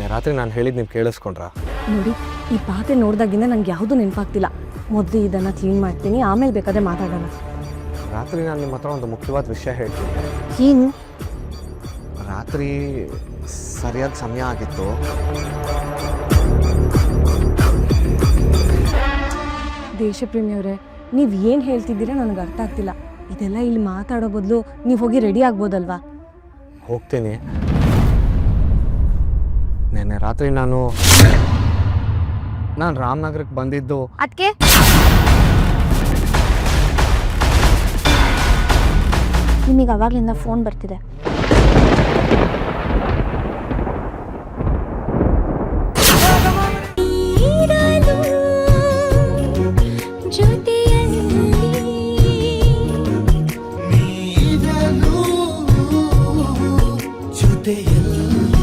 ನಿನ್ನೆ ರಾತ್ರಿ ನಾನು ಹೇಳಿದ್ದು ನೀವು ಕೇಳಿಸ್ಕೊಂಡ್ರಾ? ನೋಡಿ ಈ ಪಾತ್ರೆ ನೋಡಿದಾಗಿಂದ ನಂಗೆ ಯಾವುದೂ ನೆನಪಾಗ್ತಿಲ್ಲ. ಮೊದಲು ಇದನ್ನು ಕ್ಲೀನ್ ಮಾಡ್ತೀನಿ ಆಮೇಲೆ ಬೇಕಾದ್ರೆ ಮಾತಾಡೋಣ. ರಾತ್ರಿ ನಾನು ನಿಮ್ಮ ಹತ್ರ ಒಂದು ಮುಖ್ಯವಾದ ವಿಷಯ ಹೇಳ್ತೀನಿ. ಏನು? ರಾತ್ರಿ ಸರಿಯಾದ ಸಮಯ ಆಗಿತ್ತು. ದೇಶಪ್ರೇಮಿಯವರೇ ನೀವು ಏನು ಹೇಳ್ತಿದ್ದೀರಾ ನನಗೆ ಅರ್ಥ ಆಗ್ತಿಲ್ಲ. ಇದೆಲ್ಲ ಇಲ್ಲಿ ಮಾತಾಡೋ ಬದಲು ನೀವು ಹೋಗಿ ರೆಡಿ ಆಗ್ಬೋದಲ್ವಾ? ಹೋಗ್ತೀನಿ. ನಿನ್ನೆ ರಾತ್ರಿ ನಾನು ನಾನು ರಾಮನಗರಕ್ಕೆ ಬಂದಿದ್ದು. ಅದಕ್ಕೆ ನಿಮಗೆ ಅವಾಗಲಿಂದ ಫೋನ್ ಬರ್ತಿದೆ. ಜೊತೆಯಲ್ಲಿ